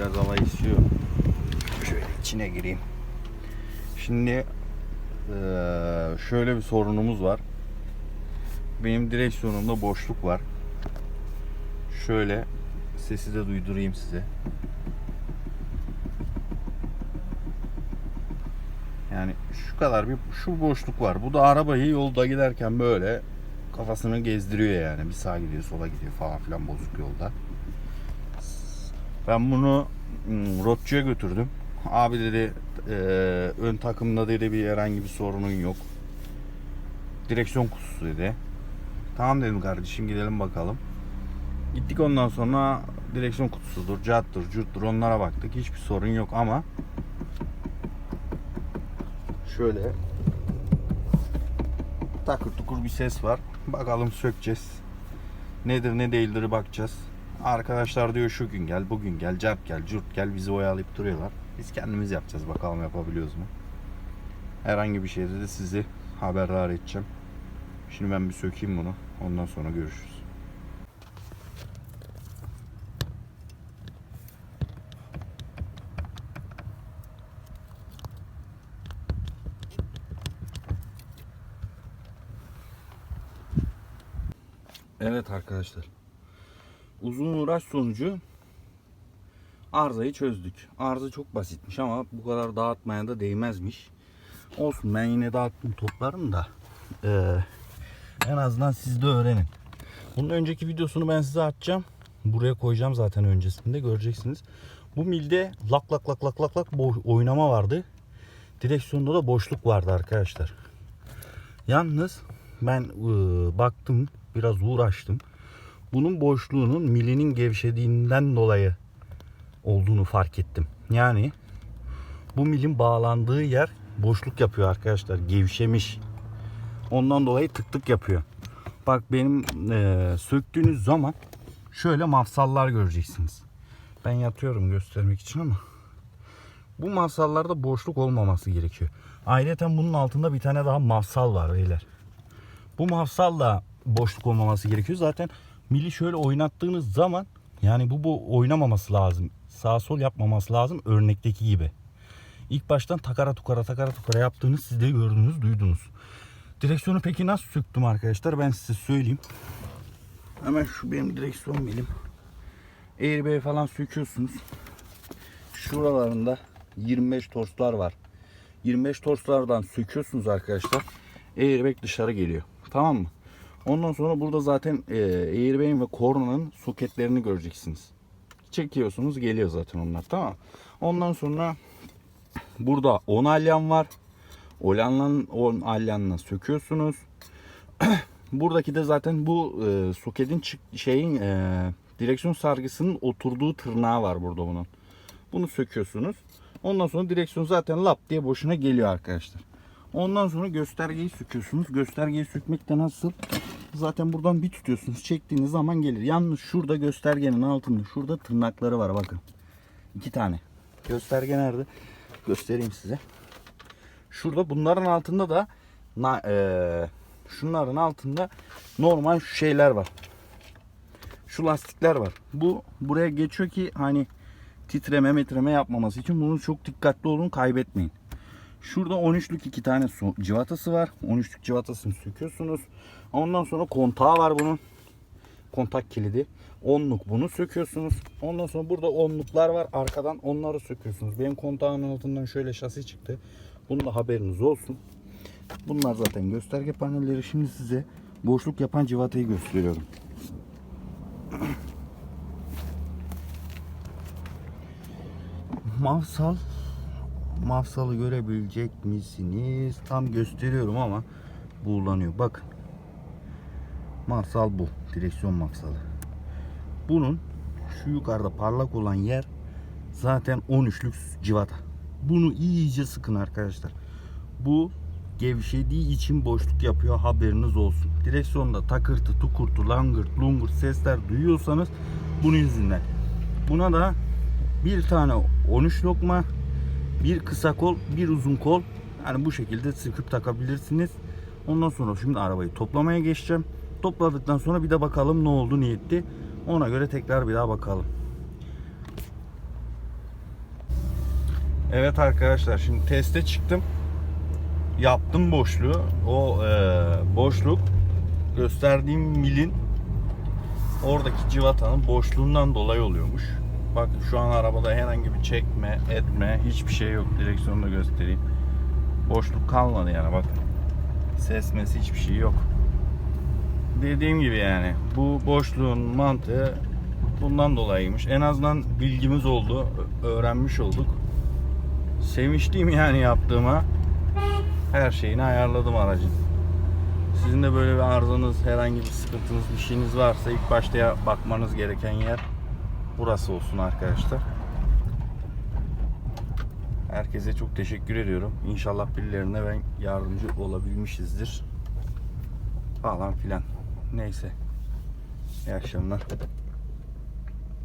biraz hava esiyor. Şöyle içine gireyim. Şimdi şöyle bir sorunumuz var. Benim direksiyonumda boşluk var. Şöyle sesi de duydurayım size. Yani şu kadar bir şu boşluk var. Bu da arabayı yolda giderken böyle kafasını gezdiriyor yani. Bir sağa gidiyor, sola gidiyor falan filan bozuk yolda. Ben bunu hmm, rotçuya götürdüm. Abi dedi eee, ön takımda dedi bir herhangi bir sorunun yok. Direksiyon kutusu dedi. Tamam dedim kardeşim gidelim bakalım. Gittik ondan sonra direksiyon kutusudur, carttır, curttur onlara baktık. Hiçbir sorun yok ama şöyle takır tukur bir ses var. Bakalım sökeceğiz. Nedir ne değildir bakacağız. Arkadaşlar diyor şu gün gel, bugün gel, cart gel, curt gel bizi oyalayıp duruyorlar. Biz kendimiz yapacağız bakalım yapabiliyoruz mu. Herhangi bir şeyde de sizi haberdar edeceğim. Şimdi ben bir sökeyim bunu. Ondan sonra görüşürüz. Evet arkadaşlar. Uzun uğraş sonucu arızayı çözdük. Arıza çok basitmiş ama bu kadar dağıtmaya da değmezmiş. Olsun ben yine dağıttım toplarım da eee, en azından siz de öğrenin. Bunun önceki videosunu ben size atacağım. Buraya koyacağım zaten öncesinde göreceksiniz. Bu milde lak lak lak lak lak lak oynama vardı. Direksiyonda da boşluk vardı arkadaşlar. Yalnız ben ıı, baktım biraz uğraştım. Bunun boşluğunun milinin gevşediğinden dolayı olduğunu fark ettim. Yani bu milin bağlandığı yer boşluk yapıyor arkadaşlar. Gevşemiş. Ondan dolayı tık tık yapıyor. Bak benim eee, söktüğünüz zaman şöyle mafsallar göreceksiniz. Ben yatıyorum göstermek için ama bu mafsallarda boşluk olmaması gerekiyor. Ayrıca bunun altında bir tane daha mafsal var beyler. Bu mafsal da boşluk olmaması gerekiyor. Zaten mili şöyle oynattığınız zaman yani bu bu oynamaması lazım. Sağ sol yapmaması lazım örnekteki gibi. İlk baştan takara tukara takara tukara yaptığınız siz de gördünüz duydunuz. Direksiyonu peki nasıl söktüm arkadaşlar ben size söyleyeyim. Hemen şu benim direksiyon milim. Airbag falan söküyorsunuz. Şuralarında 25 torslar var. 25 torslardan söküyorsunuz arkadaşlar. Airbag dışarı geliyor. Tamam mı? Ondan sonra burada zaten e, airbag'in ve kornanın soketlerini göreceksiniz. Çekiyorsunuz geliyor zaten onlar tamam? Ondan sonra burada 10 alyan var. Olanla 10 alyanla söküyorsunuz. Buradaki de zaten bu e, soketin şeyin e, direksiyon sargısının oturduğu tırnağı var burada bunun. Bunu söküyorsunuz. Ondan sonra direksiyon zaten lap diye boşuna geliyor arkadaşlar. Ondan sonra göstergeyi söküyorsunuz. Göstergeyi sökmek de nasıl? Zaten buradan bir tutuyorsunuz. Çektiğiniz zaman gelir. Yalnız şurada göstergenin altında şurada tırnakları var bakın. İki tane. Gösterge nerede? Göstereyim size. Şurada bunların altında da na, eee, şunların altında normal şeyler var. Şu lastikler var. Bu buraya geçiyor ki hani titreme metreme yapmaması için bunu çok dikkatli olun kaybetmeyin. Şurada 13'lük iki tane su civatası var. 13'lük civatasını söküyorsunuz. Ondan sonra kontağı var bunun. Kontak kilidi. 10'luk bunu söküyorsunuz. Ondan sonra burada 10'luklar var. Arkadan onları söküyorsunuz. Benim kontağın altından şöyle şasi çıktı. Bunun da haberiniz olsun. Bunlar zaten gösterge panelleri. Şimdi size boşluk yapan civatayı gösteriyorum. Mafsal Mafsalı görebilecek misiniz? Tam gösteriyorum ama buğulanıyor. Bakın. Mafsal bu. Direksiyon mafsalı. Bunun şu yukarıda parlak olan yer zaten 13'lük civata. Bunu iyice sıkın arkadaşlar. Bu gevşediği için boşluk yapıyor haberiniz olsun. Direksiyonda takırtı, tukurtu, langırt, lungurt sesler duyuyorsanız bunun yüzünden. Buna da bir tane 13 lokma, bir kısa kol, bir uzun kol. Yani bu şekilde sıkıp takabilirsiniz. Ondan sonra şimdi arabayı toplamaya geçeceğim. Topladıktan sonra bir de bakalım ne oldu, ne etti. Ona göre tekrar bir daha bakalım. Evet arkadaşlar şimdi teste çıktım. Yaptım boşluğu. O e, boşluk gösterdiğim milin oradaki civatanın boşluğundan dolayı oluyormuş. Bakın şu an arabada herhangi bir çekme, etme hiçbir şey yok. Direksiyonu da göstereyim. Boşluk kalmadı yani bakın. Sesmesi hiçbir şey yok. Dediğim gibi yani bu boşluğun mantığı bundan dolayıymış. En azından bilgimiz oldu. Öğrenmiş olduk. Sevinçliyim yani yaptığıma. Her şeyini ayarladım aracın. Sizin de böyle bir arızanız, herhangi bir sıkıntınız, bir şeyiniz varsa ilk başta bakmanız gereken yer burası olsun arkadaşlar. Herkese çok teşekkür ediyorum. İnşallah birilerine ben yardımcı olabilmişizdir. Falan filan. Neyse. İyi akşamlar.